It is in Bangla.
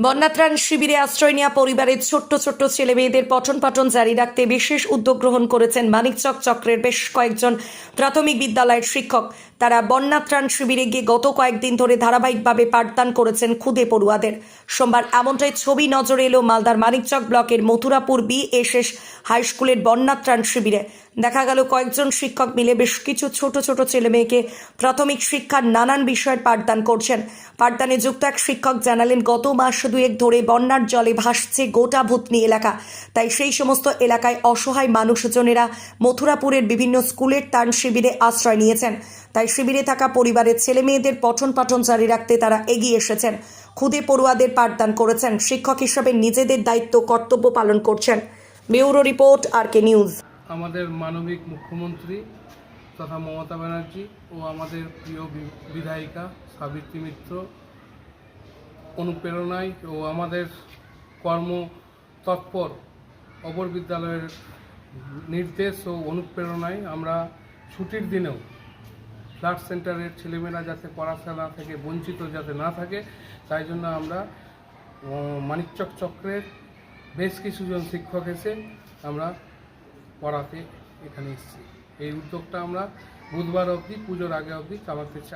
বন্যাত্রাণ শিবিরে আশ্রয় নেওয়া পরিবারের ছোট্ট ছোট্ট ছেলে মেয়েদের পঠন পাঠন জারি রাখতে বিশেষ উদ্যোগ গ্রহণ করেছেন মানিকচক চক্রের বেশ কয়েকজন প্রাথমিক বিদ্যালয়ের শিক্ষক। তারা বন্যাত্রাণ শিবিরে গিয়ে গত কয়েকদিন ধরে ধারাবাহিকভাবে পাঠদান করেছেন খুদে পড়ুয়াদের। সোমবার এমনটাই ছবি নজরে এলো মালদার মানিকচক ব্লকের Mathurapur B S S high স্কুলের বন্যাত্রাণ শিবিরে। দেখা গেল কয়েকজন শিক্ষক মিলে বেশ কিছু ছোট ছোট ছেলে মেয়েকে প্রাথমিক শিক্ষার নানান বিষয়ের পাঠদান করছেন। পাঠদানে যুক্ত এক শিক্ষক জানালেন, গত মাস দুয়েক ধরে বন্যার জলে ভাসছে গোটা ভূতনি এলাকা। তাই সেই সমস্ত এলাকায় অসহায় মানুষজনেরা মথুরাপুরের বিভিন্ন স্কুলের তান শিবিরে আশ্রয় নিয়েছেন। তাই শিবিরে থাকা পরিবারের ছেলে মেয়েদের পঠন পাঠন জারি রাখতে তারা এগিয়ে এসেছেন। খুদে পড়ুয়াদের পাঠদান করেছেন। শিক্ষক হিসাবে নিজেদের দায়িত্ব, কর্তব্য পালন করছেন। Bureau report R K news. আমাদের মানবিক মুখ্যমন্ত্রী তথা মমতা ব্যানার্জি ও আমাদের প্রিয় বিধায়িকা সাবিত্রী মিত্র অনুপ্রেরণায় ও আমাদের কর্ম তৎপর অপর বিদ্যালয়ের নির্দেশ ও অনুপ্রেরণায় আমরা ছুটির দিনেও ফ্লাড সেন্টারের ছেলেমেয়েরা যাতে পড়াশোনা থেকে বঞ্চিত যাতে না থাকে, তাই জন্য আমরা মানিকচক চক্রের বেশ কিছুজন শিক্ষক এসে আমরা পড়াতে এখানে এসেছি। এই উদ্যোগটা আমরা বুধবার অবধি, পুজোর আগে অবধি চালাতে চাই